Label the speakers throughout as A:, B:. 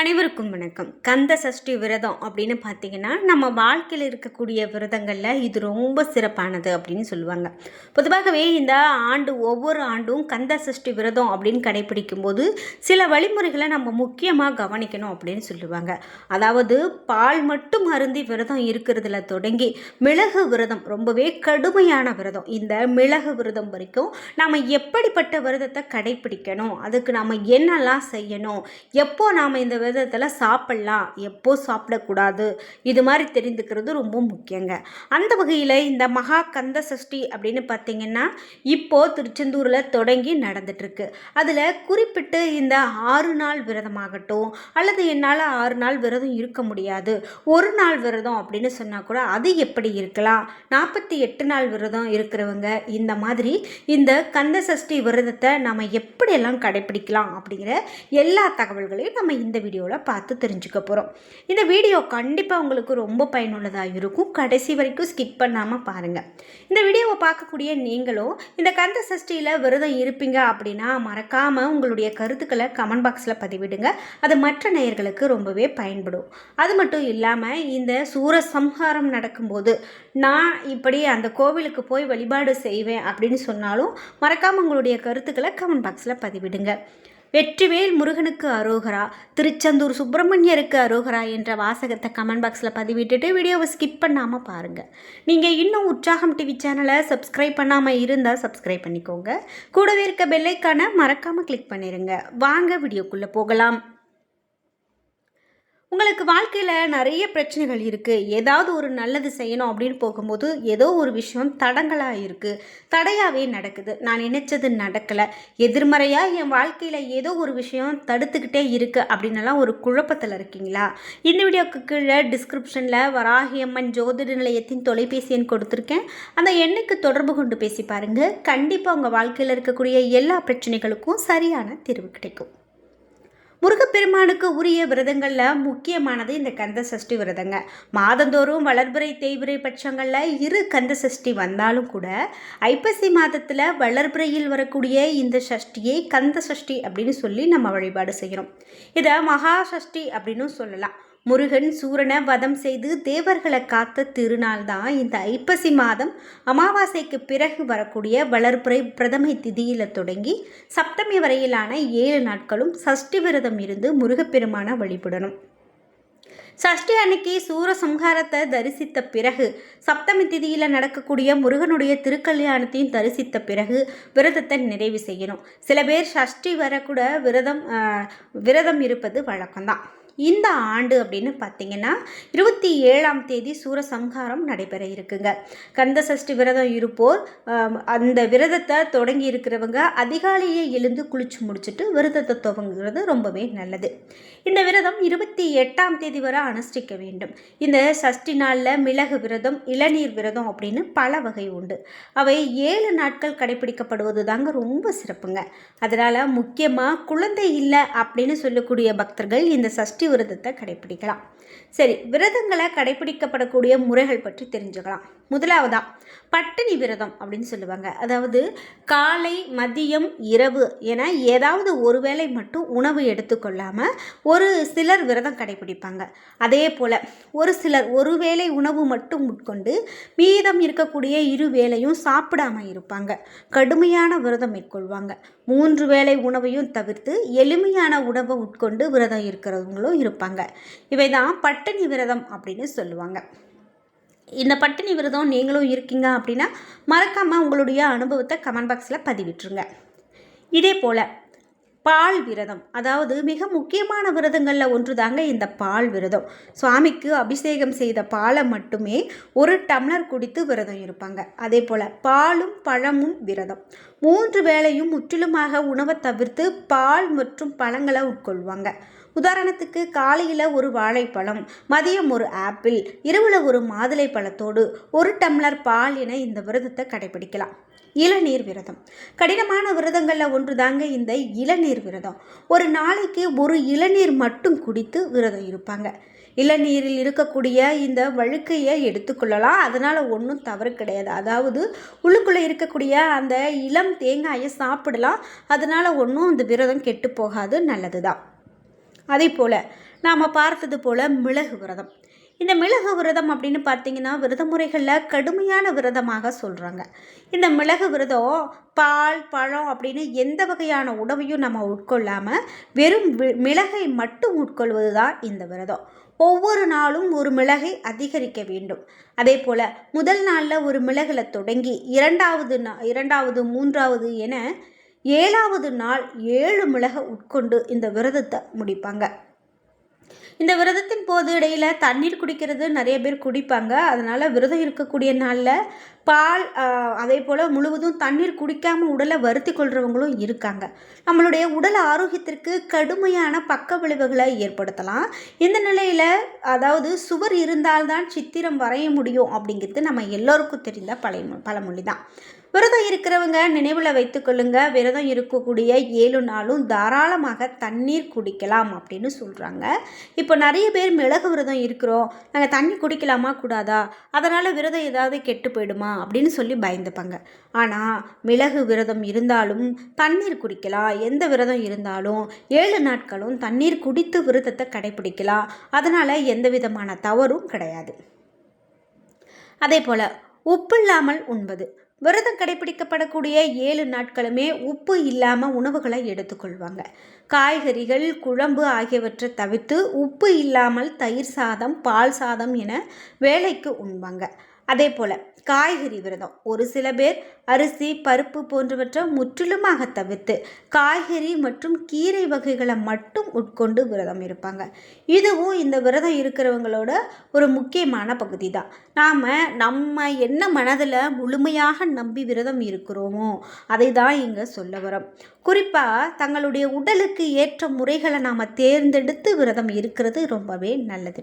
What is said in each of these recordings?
A: அனைவருக்கும் வணக்கம். கந்த சஷ்டி விரதம் அப்படின்னு பார்த்தீங்கன்னா நம்ம வாழ்க்கையில் இருக்கக்கூடிய விரதங்களில் இது ரொம்ப சிறப்பானது அப்படின்னு சொல்லுவாங்க. பொதுவாகவே இந்த ஆண்டு ஒவ்வொரு ஆண்டும் கந்த சஷ்டி விரதம் அப்படின்னு கடைபிடிக்கும் போது சில வழிமுறைகளை நம்ம முக்கியமாக கவனிக்கணும் அப்படின்னு சொல்லுவாங்க. அதாவது பால் மட்டும் அருந்தி விரதம் இருக்கிறதுல தொடங்கி மிளகு விரதம் ரொம்பவே கடுமையான விரதம். இந்த மிளகு விரதம் வரைக்கும் நாம் எப்படிப்பட்ட விரதத்தை கடைபிடிக்கணும்? அதுக்கு நாம் என்னெல்லாம் செய்யணும்? எப்போ நாம் இந்த விரதத்தில் சாப்பிட்லாம். எப்போ சாப்பிடக்கூடாது? இது மாதிரி தெரிந்துக்கிறது ரொம்ப முக்கியங்க. அந்த வகையில் இந்த மகா கந்த சஷ்டி அப்படின்னு பார்த்தீங்கன்னா இப்போது திருச்செந்தூரில் தொடங்கி நடந்துட்டுருக்கு. அதில் குறிப்பிட்டு இந்த ஆறு நாள் விரதமாகட்டும் அல்லது என்னால் ஆறு நாள் விரதம் இருக்க முடியாது. ஒரு நாள் விரதம் அப்படின்னு சொன்னால் கூட அது எப்படி இருக்கலாம்? நாற்பத்தி எட்டு நாள் விரதம் இருக்கிறவங்க இந்த மாதிரி இந்த கந்த சஷ்டி விரதத்தை நம்ம எப்படியெல்லாம் கடைபிடிக்கலாம் அப்படிங்கிற எல்லா தகவல்களையும் நம்ம இந்த வீடியோவில் பார்த்து தெரிஞ்சுக்க போகிறோம் இந்த வீடியோ கண்டிப்பாக உங்களுக்கு ரொம்ப பயனுள்ளதாக இருக்கும். கடைசி வரைக்கும் ஸ்கிப் பண்ணாமல் பாருங்கள் இந்த வீடியோவை பார்க்கக்கூடிய நீங்களும் இந்த கந்த சஷ்டியில் விரதம் இருப்பீங்க அப்படின்னா மறக்காமல் உங்களுடைய கருத்துக்களை கமெண்ட் பாக்ஸில் பதிவிடுங்க. அது மற்ற நேயர்களுக்கு ரொம்பவே பயன்படும். அது மட்டும் இல்லாமல் இந்த சூரசம்ஹாரம் நடக்கும்போது நான் இப்படி அந்த கோவிலுக்கு போய் வழிபாடு செய்வேன் அப்படின்னு சொன்னாலும் மறக்காமல் உங்களுடைய கருத்துக்களை கமெண்ட் பாக்ஸில் பதிவிடுங்க. வெற்றிவேல் முருகனுக்கு அரோகரா திருச்செந்தூர் சுப்பிரமணியருக்கு அரோகரா என்ற வாசகத்தை கமெண்ட் பாக்ஸில் பதிவிட்டுட்டு வீடியோவை ஸ்கிப் பண்ணாமல் பாருங்கள் நீங்கள் இன்னும் உற்சாகம் டிவி சேனலை சப்ஸ்கிரைப் பண்ணாமல் இருந்தால் சப்ஸ்கிரைப் பண்ணிக்கோங்க. கூடவே இருக்க பெல்லைக்கான மறக்காமல் கிளிக் பண்ணிடுங்க வாங்க வீடியோக்குள்ளே போகலாம். உங்களுக்கு வாழ்க்கையில் நிறைய பிரச்சனைகள் இருக்குது ஏதாவது ஒரு நல்லது செய்யணும் அப்படின்னு போகும்போது ஏதோ ஒரு விஷயம் தடங்களாக இருக்குது தடையாகவே நடக்குது. நான் நினச்சது நடக்கலை. எதிர்மறையாக என் வாழ்க்கையில் ஏதோ ஒரு விஷயம் தடுத்துக்கிட்டே இருக்குது அப்படின்னலாம் ஒரு குழப்பத்தில் இருக்கீங்களா? இந்த வீடியோக்கு கீழே டிஸ்கிரிப்ஷனில் வராகியம்மன் ஜோதிட நிலையத்தின் தொலைபேசி எண் கொடுத்துருக்கேன். அந்த எண்ணுக்கு தொடர்பு கொண்டு பேசி பாருங்கள் கண்டிப்பாக உங்கள் வாழ்க்கையில் இருக்கக்கூடிய எல்லா பிரச்சனைகளுக்கும் சரியான தீர்வு கிடைக்கும். முருகப்பெருமானுக்கு உரிய விரதங்களில் முக்கியமானது இந்த கந்த சஷ்டி விரதங்க. மாதந்தோறும் வளர்பிறை தேய்பிறை பட்சங்களில் இரு கந்த சஷ்டி வந்தாலும் கூட ஐப்பசி மாதத்தில் வளர்பிறையில் வரக்கூடிய இந்த சஷ்டியை கந்த சஷ்டி அப்படின்னு சொல்லி நம்ம வழிபாடு செய்கிறோம் இதை மகா சஷ்டி அப்படின்னு சொல்லலாம். முருகன் சூரனை வதம் செய்து தேவர்களை காத்த திருநாள் தான் இந்த ஐப்பசி மாதம். அமாவாசைக்கு பிறகு வரக்கூடிய வளர்ப்புரை பிரதமை திதியில் தொடங்கி சப்தமி வரையிலான ஏழு நாட்களும் சஷ்டி விரதம் இருந்து முருகப்பெருமான வழிபடணும். சஷ்டி அன்னைக்கு சூரசம்ஹாரத்தை தரிசித்த பிறகு சப்தமி திதியில் நடக்கக்கூடிய முருகனுடைய திருக்கல்யாணத்தையும் தரிசித்த பிறகு விரதத்தை நிறைவு செய்யணும். சில பேர் சஷ்டி வரக்கூட விரதம் விரதம் இருப்பது வழக்கம்தான். இந்த ஆண்டு அப்படின்னு பார்த்தீங்கன்னா இருபத்தி ஏழாம் தேதி சூரசம்ஹாரம் நடைபெற இருக்குங்க. கந்த சஷ்டி விரதம் இருப்போர் அந்த விரதத்தை தொடங்கி இருக்கிறவங்க அதிகாலையே எழுந்து குளிச்சு முடிச்சுட்டு விரதத்தை துவங்குறது ரொம்பவே நல்லது. இந்த விரதம் இருபத்தி எட்டாம் தேதி வரை அனுஷ்டிக்க வேண்டும். இந்த சஷ்டி நாளில் மிளகு விரதம் இளநீர் விரதம் அப்படின்னு பல வகை உண்டு. அவை ஏழு நாட்கள் கடைபிடிக்கப்படுவது தாங்க ரொம்ப சிறப்புங்க. அதனால் முக்கியமாக குழந்தை இல்லை அப்படின்னு சொல்லக்கூடிய பக்தர்கள் இந்த சஷ்டி சஷ்டி விரதத்தை கடைபிடிக்கலாம் சரி விரதங்களை கடைபிடிக்கப்படக்கூடிய முறைகள் பற்றி தெரிஞ்சுக்கலாம். முதலாவதா பட்டினி விரதம் அப்படின்னு சொல்லுவாங்க. அதாவது காலை மதியம் இரவு என ஏதாவது ஒரு வேளை மட்டும் உணவு எடுத்துக்கொள்ளாமல் ஒரு சிலர் விரதம் கடைபிடிப்பாங்க அதே போல் ஒரு சிலர் ஒரு வேளை உணவு மட்டும் உட்கொண்டு மீதம் இருக்கக்கூடிய இரு வேளையும் சாப்பிடாமல் இருப்பாங்க. கடுமையான விரதம் மேற்கொள்வாங்க. மூன்று வேளை உணவையும் தவிர்த்து எளிமையான உணவை உட்கொண்டு விரதம் இருக்கிறவங்களும் இருப்பாங்க. இவை தான் பட்டினி விரதம் அப்படின்னு சொல்லுவாங்க. இந்த பட்டினி விரதம் நீங்களும் இருக்கீங்க அப்படின்னா மறக்காமல் உங்களுடைய அனுபவத்தை கமெண்ட் பாக்ஸில் பதிவிட்டுருங்க. இதே போல் பால் விரதம் அதாவது மிக முக்கியமான விரதங்களில் ஒன்று தாங்க இந்த பால் விரதம். சுவாமிக்கு அபிஷேகம் செய்த பாலை மட்டுமே ஒரு டம்ளர் குடித்து விரதம் இருப்பாங்க. அதே போல் பாலும் பழமும் விரதம். மூன்று வேளையும் முற்றிலுமாக உணவை தவிர்த்து பால் மற்றும் பழங்களை உட்கொள்வாங்க. உதாரணத்துக்கு காலையில் ஒரு வாழைப்பழம் மதியம் ஒரு ஆப்பிள் இரவில் ஒரு மாதுளை பழத்தோடு ஒரு டம்ளர் பால் என இந்த விரதத்தை கடைபிடிக்கலாம். இளநீர் விரதம். கடினமான விரதங்களில் ஒன்று தாங்க இந்த இளநீர் விரதம். ஒரு நாளைக்கு ஒரு இளநீர் மட்டும் குடித்து விரதம் இருப்பாங்க. இளநீரில் இருக்கக்கூடிய இந்த வழுக்கையை எடுத்துக்கொள்ளலாம். அதனால் ஒன்றும் தவறு கிடையாது. அதாவது உள்ளுக்குள்ளே இருக்கக்கூடிய அந்த இளம் தேங்காயை சாப்பிடலாம். அதனால் ஒன்றும் இந்த விரதம் கெட்டு போகாது. நல்லது தான் அதே போல் நாம் பார்த்தது போல் மிளகு விரதம். இந்த மிளகு விரதம் அப்படின்னு பார்த்தீங்கன்னா விரத முறைகளில் கடுமையான விரதமாக சொல்கிறாங்க இந்த மிளகு விரதம் பால் பழம் அப்படின்னு எந்த வகையான உணவையும் நம்ம உட்கொள்ளாமல் வெறும் மிளகை மட்டும் உட்கொள்வது தான் இந்த விரதம். ஒவ்வொரு நாளும் ஒரு மிளகை அதிகரிக்க வேண்டும். அதே போல் முதல் நாளில் ஒரு மிளகில் தொடங்கி இரண்டாவது நா இரண்டாவது மூன்றாவது என ஏழாவது நாள் ஏழு மிளக உட்கொண்டு இந்த விரதத்தை முடிப்பாங்க. இந்த விரதத்தின் போது இடையில் தண்ணீர் குடிக்கிறது நிறைய பேர் குடிப்பாங்க. அதனால் விரதம் இருக்கக்கூடிய நாளில் பால் அதே போல் முழுவதும் தண்ணீர் குடிக்காமல் உடலை வருத்தி கொள்கிறவங்களும் இருக்காங்க. நம்மளுடைய உடல் ஆரோக்கியத்திற்கு கடுமையான பக்க விளைவுகளை ஏற்படுத்தலாம். இந்த நிலையில் அதாவது சுவர் இருந்தால்தான் சித்திரம் வரைய முடியும் அப்படிங்கிறது நம்ம எல்லோருக்கும் தெரிந்த பழைய பழமொழி தான் விரதம் இருக்கிறவங்க நினைவில் வைத்துக்கொள்ளுங்க விரதம் இருக்கக்கூடிய ஏழு நாளும் தாராளமாக தண்ணீர் குடிக்கலாம் அப்படின்னு சொல்கிறாங்க இப்போ நிறைய பேர் மிளகு விரதம் இருக்கிறோம். நாங்கள் தண்ணி குடிக்கலாமா கூடாதா? அதனால் விரதம் ஏதாவது கெட்டு போயிடுமா? அப்படின்னு சொல்லி பயந்துப்பாங்க. ஆனால் மிளகு விரதம் இருந்தாலும் தண்ணீர் குடிக்கலாம். எந்த விரதம் இருந்தாலும் ஏழு நாட்களும் தண்ணீர் குடித்து விரதத்தை கடைபிடிக்கலாம். அதனால் எந்த விதமான தவறும் கிடையாது. அதே போல் உப்பு இல்லாமல் உண்பது. விரதம் கடைபிடிக்கப்படக்கூடிய ஏழு நாட்களுமே உப்பு இல்லாமல் உணவுகளை எடுத்துக்கொள்வாங்க. காய்கறிகள் குழம்பு ஆகியவற்றை தவிர்த்து உப்பு இல்லாமல் தயிர் சாதம் பால் சாதம் என வேலைக்கு உண்பாங்க. அதே போல் காய்கறி விரதம். ஒரு சில பேர் அரிசி பருப்பு போன்றவற்றை முற்றிலுமாக தவிர்த்து காய்கறி மற்றும் கீரை வகைகளை மட்டும் உட்கொண்டு விரதம் இருப்பாங்க. இதுவும் இந்த விரதம் இருக்கிறவங்களோட ஒரு முக்கியமான பகுதி தான் நாம் நம்ம என்ன மனதில் முழுமையாக நம்பி விரதம் இருக்கிறோமோ அதை தான் இங்கே சொல்ல வரோம். குறிப்பாக தங்களுடைய உடலுக்கு ஏற்ற முறைகளை நாம் தேர்ந்தெடுத்து விரதம் இருக்கிறது ரொம்பவே நல்லது.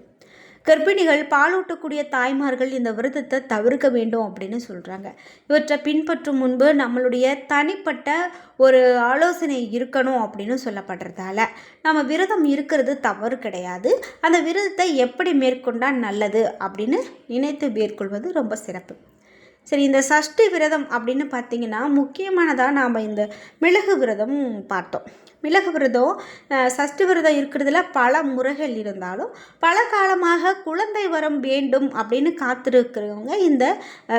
A: கர்ப்பிணிகள் பாலூட்டக்கூடிய தாய்மார்கள் இந்த விரதத்தை தவிர்க்க வேண்டும் அப்படின்னு சொல்கிறாங்க இவற்றை பின்பற்றும் முன்பு நம்மளுடைய தனிப்பட்ட ஒரு ஆலோசனை இருக்கணும் அப்படின்னு சொல்லப்படுறதால நம்ம விரதம் இருக்கிறது தவறு கிடையாது. அந்த விரதத்தை எப்படி மேற்கொண்டால் நல்லது அப்படின்னு நினைத்து மேற்கொள்வது ரொம்ப சிறப்பு. சரி இந்த சஷ்டி விரதம் அப்படின்னு பார்த்தீங்கன்னா முக்கியமானதாக நாம் இந்த மிளகு விரதம் பார்த்தோம். மிளகு விரதம் சஷ்டி விரதம் இருக்கிறதுல பல முறைகள் இருந்தாலும் பல காலமாக குழந்தை வரம் வேண்டும் அப்படின்னு காத்திருக்கிறவங்க இந்த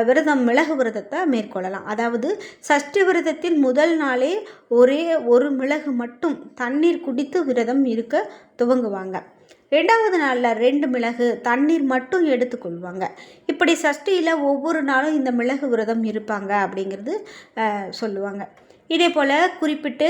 A: விரதம் மிளகு விரதத்தை மேற்கொள்ளலாம். அதாவது சஷ்டி விரதத்தின் முதல் நாளே ஒரே ஒரு மிளகு மட்டும் தண்ணீர் குடித்து விரதம் இருக்க துவங்குவாங்க. ரெண்டாவது நாளில் ரெண்டு மிளகு தண்ணீர் மட்டும் எடுத்துக்கொள்வாங்க இப்படி சஷ்டியில் ஒவ்வொரு நாளும் இந்த மிளகு விரதம் இருப்பாங்க அப்படிங்கிறது சொல்லுவாங்க. இதே போல் குறிப்பிட்டு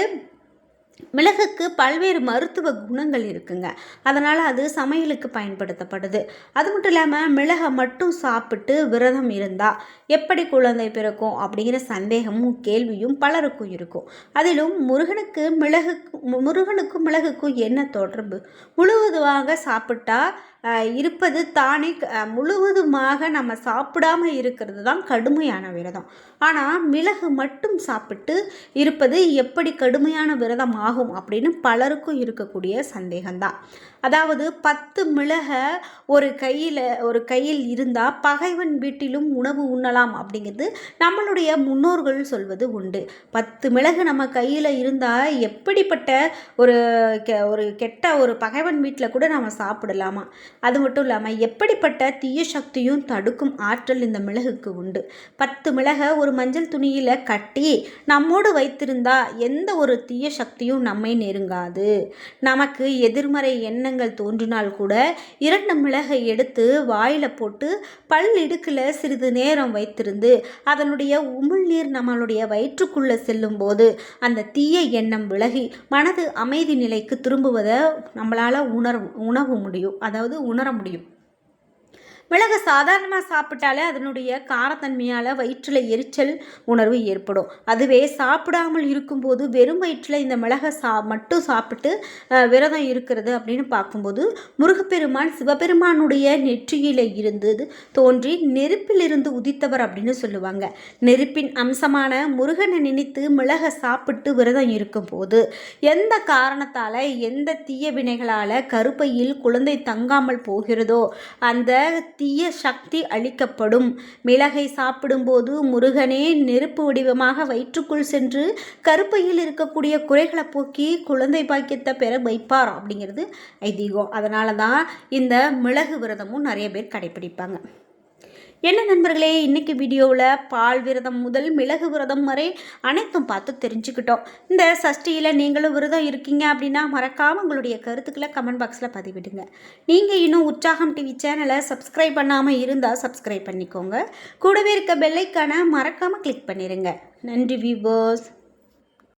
A: மிளகுக்கு பல்வேறு மருத்துவ குணங்கள் இருக்குங்க. அதனால் அது சமையலுக்கு பயன்படுத்தப்படுது. அது மட்டும் இல்லாமல் மிளகை மட்டும் சாப்பிட்டு விரதம் இருந்தால் எப்படி குழந்தை பிறக்கும் அப்படிங்கிற சந்தேகமும் கேள்வியும் பலருக்கும் இருக்கும். அதிலும் முருகனுக்கு மிளகு முருகனுக்கும் மிளகுக்கும் என்ன தொடர்பு? முழுவதுமாக சாப்பிட்டா இருப்பது தானே முழுவதுமாக நம்ம சாப்பிடாம இருக்கிறது தான் கடுமையான விரதம். ஆனால் மிளகு மட்டும் சாப்பிட்டு இருப்பது எப்படி கடுமையான விரதம் ஆகும் அப்படின்னு பலருக்கும் இருக்கக்கூடிய சந்தேகம்தான். அதாவது பத்து மிளகை ஒரு கையில் ஒரு கையில் இருந்தால் பகைவன் வீட்டிலும் உணவு உண்ணலாம் அப்படிங்கிறது நம்மளுடைய முன்னோர்கள் சொல்வது உண்டு. பத்து மிளகு நம்ம கையில் இருந்தால் எப்படிப்பட்ட ஒரு கெ- ஒரு கெட்ட ஒரு பகைவன் வீட்டில் கூட நம்ம சாப்பிடலாமா? அது மட்டும் இல்லாமல் எப்படிப்பட்ட தீய சக்தியும் தடுக்கும் ஆற்றல் இந்த மிளகுக்கு உண்டு. பத்து மிளகை ஒரு மஞ்சள் துணியில் கட்டி நம்மோடு வைத்திருந்தா எந்த ஒரு தீய சக்தியும் நம்மை நெருங்காது. நமக்கு எதிர்மறை எண்ணங்கள் தோன்றினால் கூட இரண்டு மிளகை எடுத்து வாயில் போட்டு பல் இடுக்கில் சிறிது நேரம் வைத்திருந்து அதனுடைய உமிழ்நீர் நம்மளுடைய வயிற்றுக்குள்ளே செல்லும்போது அந்த தீய எண்ணம் விலகி மனது அமைதி நிலைக்கு திரும்புவதை நம்மளால் உணர் உணவு முடியும். அதாவது உணர முடியும். மிளகு சாதாரணமாக சாப்பிட்டாலே அதனுடைய காரத்தன்மையால் வயிற்றில் எரிச்சல் உணர்வு ஏற்படும். அதுவே சாப்பிடாமல் இருக்கும்போது வெறும் வயிற்றில் இந்த மிளகை சா மட்டும் சாப்பிட்டு விரதம் இருக்கிறது அப்படின்னு பார்க்கும்போது முருகப்பெருமான் சிவபெருமானுடைய நெற்றியில் இருந்து தோன்றி நெருப்பிலிருந்து உதித்தவர் அப்படின்னு சொல்லுவாங்க. நெருப்பின் அம்சமான முருகனை நினைத்து மிளகை சாப்பிட்டு விரதம் இருக்கும்போது எந்த காரணத்தால் எந்த தீய வினைகளால் கருப்பையில் குழந்தை தங்காமல் போகிறதோ அந்த தீய சக்தி அளிக்கப்படும். மிளகை சாப்பிடும்போது முருகனே நெருப்பு வடிவமாக வயிற்றுக்குள் சென்று கருப்பையில் இருக்கக்கூடிய குறைகளை போக்கி குழந்தை பாக்கியத்தை பெற வைப்பார் அப்படிங்கிறது ஐதீகம். அதனால தான் இந்த மிளகு விரதமும் நிறைய பேர் கடைப்பிடிப்பாங்க என்ன நண்பர்களே இன்றைக்கி வீடியோவில் பால் விரதம் முதல் மிளகு விரதம் வரை அனைத்தும் பார்த்து தெரிஞ்சுக்கிட்டோம். இந்த சஷ்டியில் நீங்களும் விரதம் இருக்கீங்க அப்படின்னா மறக்காமல் உங்களுடைய கருத்துக்களை கமெண்ட் பாக்ஸில் பதிவிடுங்க. நீங்கள் இன்னும் உற்சாகம் டிவி சேனலை சப்ஸ்கிரைப் பண்ணாமல் இருந்தால் சப்ஸ்கிரைப் பண்ணிக்கோங்க. கூடவே இருக்க பெல்லைக்கான மறக்காமல் கிளிக் பண்ணிடுங்க நன்றி வியூவர்ஸ்